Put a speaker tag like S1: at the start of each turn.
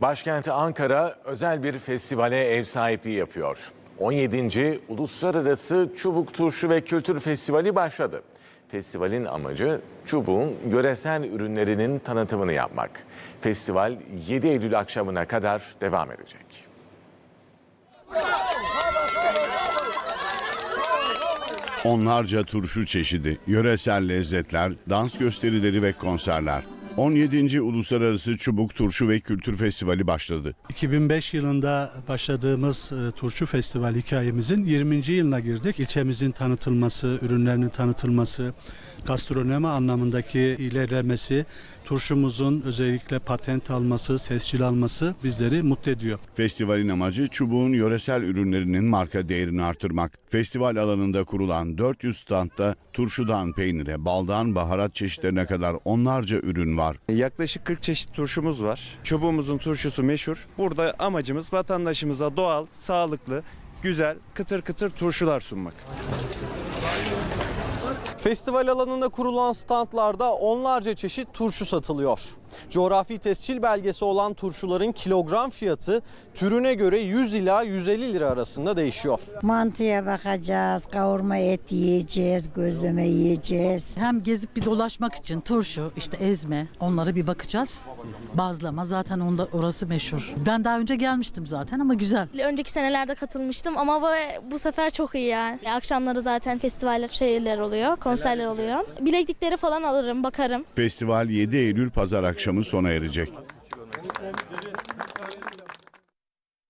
S1: Başkenti Ankara özel bir festivale ev sahipliği yapıyor. 17. Uluslararası Çubuk Turşu ve Kültür Festivali başladı. Festivalin amacı çubuğun yöresel ürünlerinin tanıtımını yapmak. Festival 7 Eylül akşamına kadar devam edecek.
S2: Onlarca turşu çeşidi, yöresel lezzetler, dans gösterileri ve konserler. 17. Uluslararası Çubuk Turşu ve Kültür Festivali başladı.
S3: 2005 yılında başladığımız e, Turşu Festival hikayemizin 20. yılına girdik. İlçemizin tanıtılması, ürünlerinin tanıtılması, gastronomi anlamındaki ilerlemesi, turşumuzun özellikle patent alması, tescil alması bizleri mutlu ediyor.
S2: Festivalin amacı çubuğun yöresel ürünlerinin marka değerini artırmak. Festival alanında kurulan 400 standta turşudan peynire, baldan baharat çeşitlerine kadar onlarca ürün var.
S4: Yaklaşık 40 çeşit turşumuz var. Çubuğumuzun turşusu meşhur. Burada amacımız vatandaşımıza doğal, sağlıklı, güzel, kıtır kıtır turşular sunmak.
S5: Festival alanında kurulan standlarda onlarca çeşit turşu satılıyor. Coğrafi tescil belgesi olan turşuların kilogram fiyatı türüne göre 100 ila 150 lira arasında değişiyor.
S6: Mantıya bakacağız, kavurma et yiyeceğiz, gözleme yiyeceğiz.
S7: Hem gezip bir dolaşmak için turşu, işte ezme onlara bir bakacağız. Bazlama zaten onda orası meşhur. Ben daha önce gelmiştim zaten ama güzel.
S8: Önceki senelerde katılmıştım ama bu, bu sefer çok iyi yani. Akşamları zaten festivaller şeyler oluyor, konserler oluyor. Bileklikleri falan alırım, bakarım.
S2: Festival 7 Eylül pazar akşamı sona erecek.